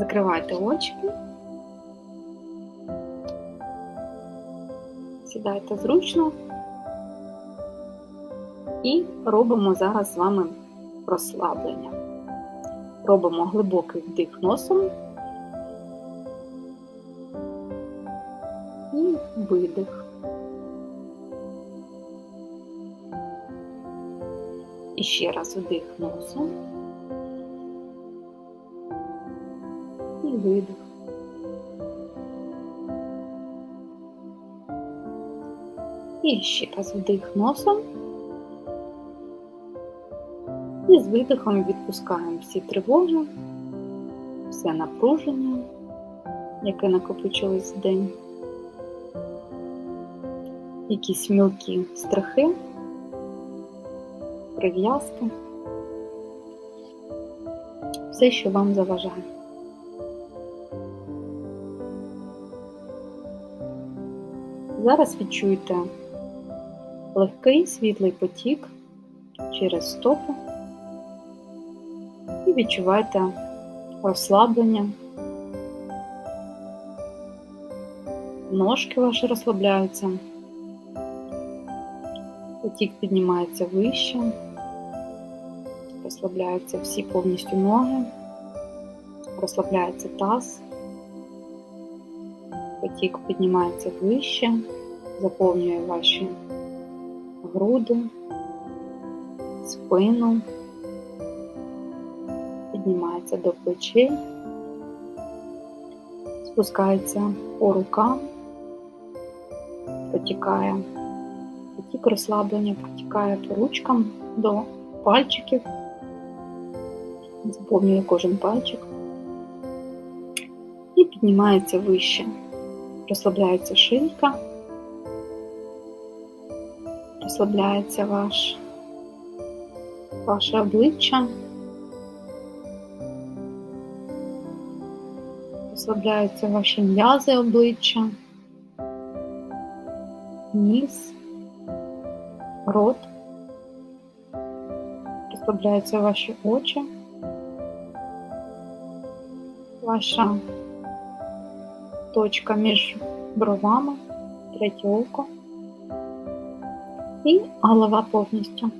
Закривайте очки. Сідайте зручно і робимо зараз з вами розслаблення. Робимо глибокий вдих носом і видих. І ще раз вдих носом видих. І ще раз вдих носом. І з видихом відпускаємо всі тривоги, все напруження, яке накопичилось в день, якісь мілкі страхи, прив'язки, все, що вам заважає. Зараз відчуйте легкий світлий потік через стопи і відчувайте розслаблення. Ножки ваші розслабляються, потік піднімається вище, розслабляються всі повністю ноги, розслабляється таз, потік піднімається вище, заповнює ваші груди, спину піднімається до плечей, спускається по рукам, протікає, потік розслаблення, протікає по ручкам до пальчиків, заповнює кожен пальчик і піднімається вище, розслабляється шийка, розслабляється ваш, ваше обличчя. розслабляються ваші м'язи обличчя, ніс, рот, розслабляються ваші очі, ваша точка між бровами, третє око і голова повністю.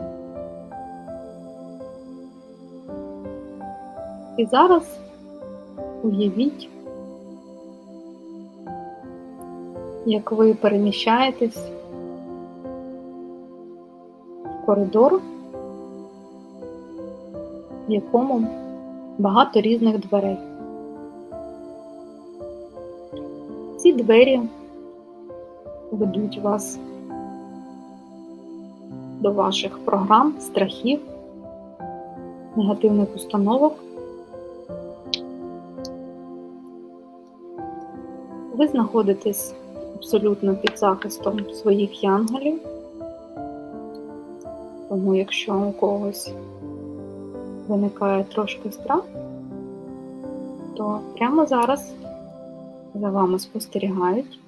І зараз уявіть, як ви переміщаєтесь в коридор, в якому багато різних дверей. Двері ведуть вас до ваших програм, страхів, негативних установок. Ви знаходитесь абсолютно під захистом своїх янголів. Тому, якщо у когось виникає трошки страх, то прямо зараз за вами спостерігають,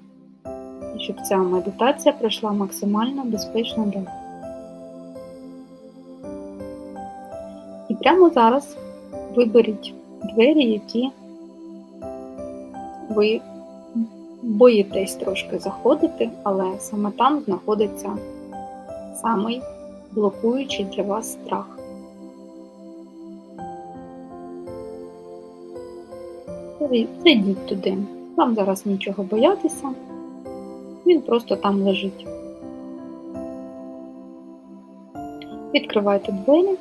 щоб ця медитація пройшла максимально безпечно для вас. І прямо зараз виберіть двері, які ви боїтесь трошки заходити, але саме там знаходиться самий блокуючий для вас страх. Зайдіть туди. Вам зараз нічого боятися, він просто там лежить. Відкривайте двері,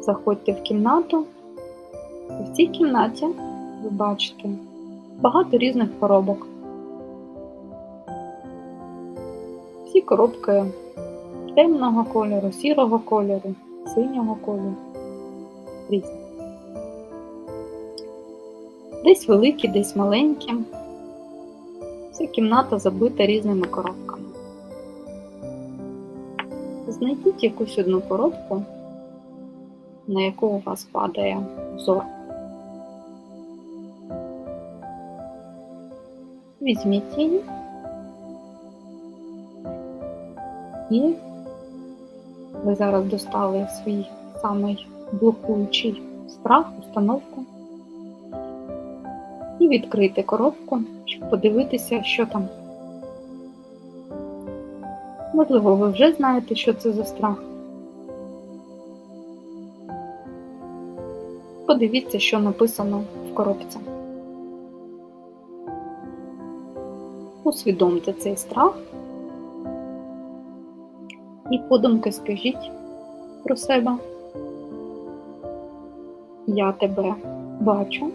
заходьте в кімнату, і в цій кімнаті ви бачите багато різних коробок. Всі коробки темного кольору, сірого кольору, синього кольору. Різні. Десь великі, десь маленькі. Вся кімната забита різними коробками. Знайдіть якусь одну коробку, на яку у вас падає взор. Візьміть її і ви зараз достали свій самий блокуючий страх, установку. І відкрити коробку, щоб подивитися, що там. Можливо, ви вже знаєте, що це за страх. Подивіться, що написано в коробці. Усвідомте цей страх і подумки скажіть про себе. Я тебе бачу.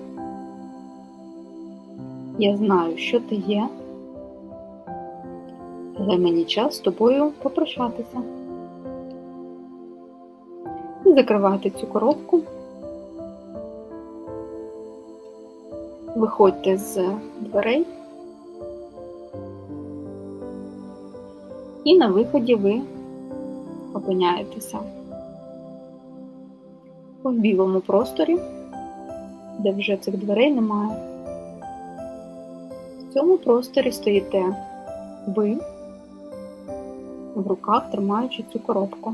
Я знаю, що ти є, але мені час з тобою попрощатися. І закривайте цю коробку. Виходьте з дверей. І на виході ви опиняєтеся в білому просторі, де вже цих дверей немає. В цьому просторі стоїте ви, в руках тримаючи цю коробку.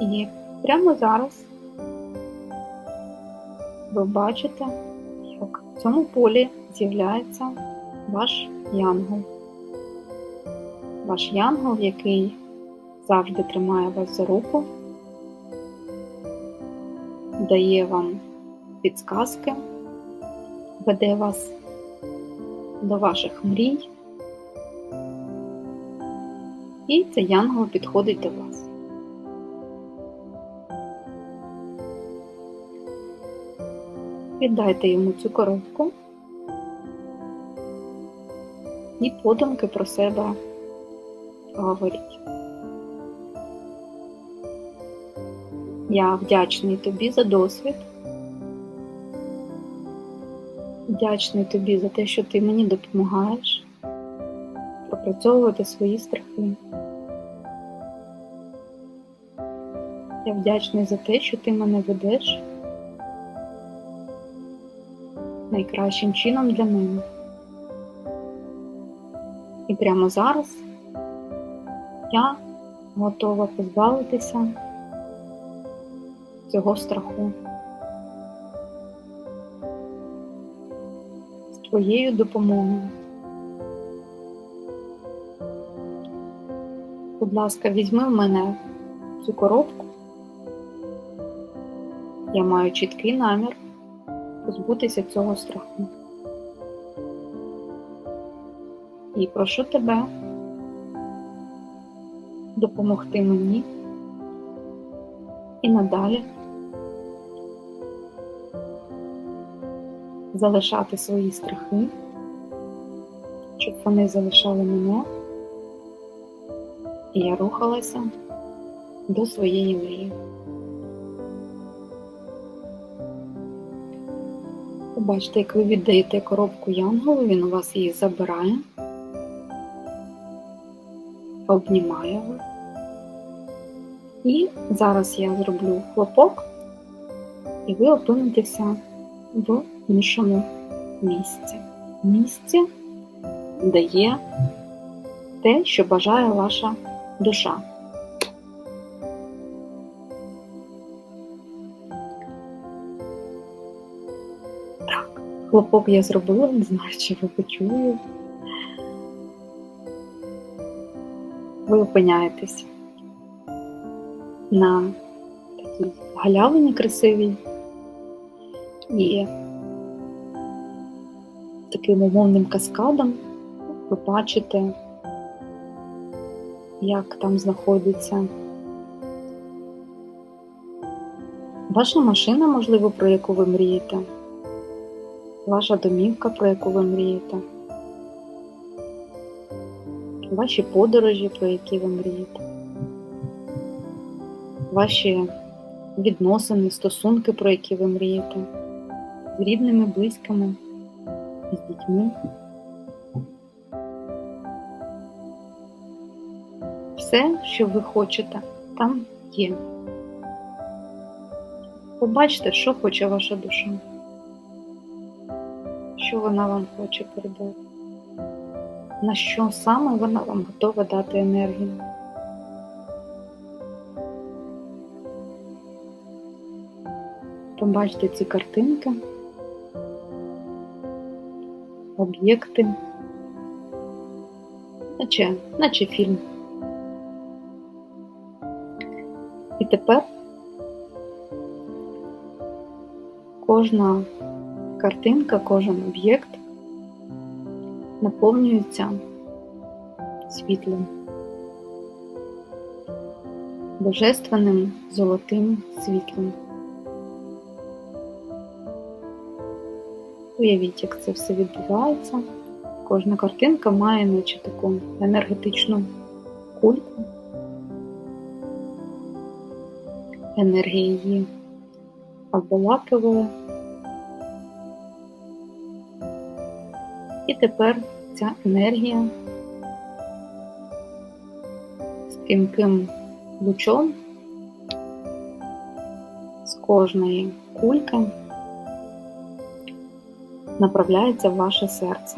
І прямо зараз ви бачите, як в цьому полі з'являється ваш янгол. Ваш янгол, який завжди тримає вас за руку, дає вам підсказки, веде вас до ваших мрій, і цей янгол підходить до вас. Віддайте йому цю коробку і подумки про себе говоріть. Я вдячний тобі за досвід. Вдячний тобі за те, що ти мені допомагаєш пропрацьовувати свої страхи. Я вдячний за те, що ти мене ведеш найкращим чином для мене. І прямо зараз я готова позбавитися цього страху. Твоєю допомогою. Будь ласка, візьми в мене цю коробку. Я маю чіткий намір позбутися цього страху. І прошу тебе допомогти мені і надалі залишати свої страхи, щоб вони залишали мене, і я рухалася до своєї мрії. Побачите, як ви віддаєте коробку Янголу, він у вас її забирає, обнімає вас. І зараз я зроблю хлопок, і ви опинитеся в іншому місці. Місці, де є те, що бажає ваша душа. Так, хлопок я зробила, не знаю, чи ви почули. Ви опиняєтесь на такій галявині красивій і таким умовним каскадом ви бачите, як там знаходиться. Ваша машина, можливо, про яку ви мрієте, ваша домівка, про яку ви мрієте, ваші подорожі, про які ви мрієте, ваші відносини, стосунки, про які ви мрієте, з рідними, близькими, з дітьми. Все, що ви хочете, там є. Побачте, що хоче ваша душа, що вона вам хоче передати, на що саме вона вам готова дати енергію. Побачте ці картинки, об'єкти, наче, наче фільм. І тепер кожна картинка, кожен об'єкт наповнюється світлом, божественним золотим світлом. Уявіть, як це все відбувається. Кожна картинка має наче таку енергетичну кульку. Енергія її обволакує. І тепер ця енергія стрімким лучом з кожної кульки направляється в ваше серце,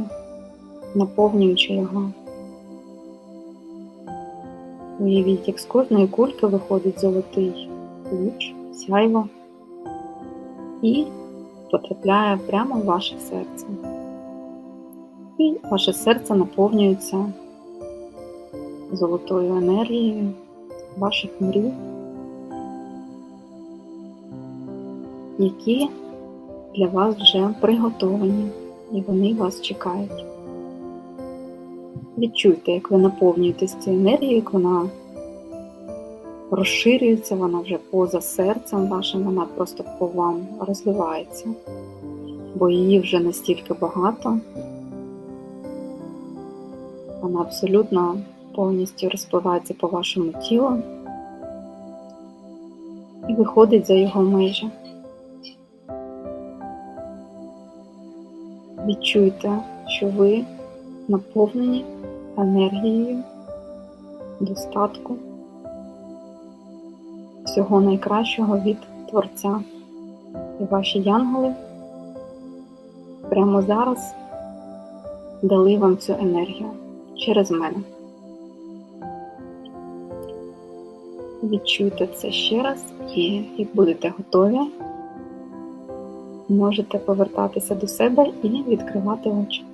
наповнюючи його. Уявіть, як з кожної кульки виходить золотий луч, сяйво і потрапляє прямо в ваше серце. І ваше серце наповнюється золотою енергією ваших мрій, які для вас вже приготовані і вони вас чекають. Відчуйте, як ви наповнюєтесь цією енергією, як вона розширюється, вона вже поза серцем вашим, вона просто по вам розливається, бо її вже настільки багато, вона абсолютно повністю розпливається по вашому тілу і виходить за його межі. Відчуйте, що ви наповнені енергією достатку всього найкращого від Творця. І ваші янголи прямо зараз дали вам цю енергію через мене. Відчуйте це ще раз і як будете готові, можете повертатися до себе і відкривати очі.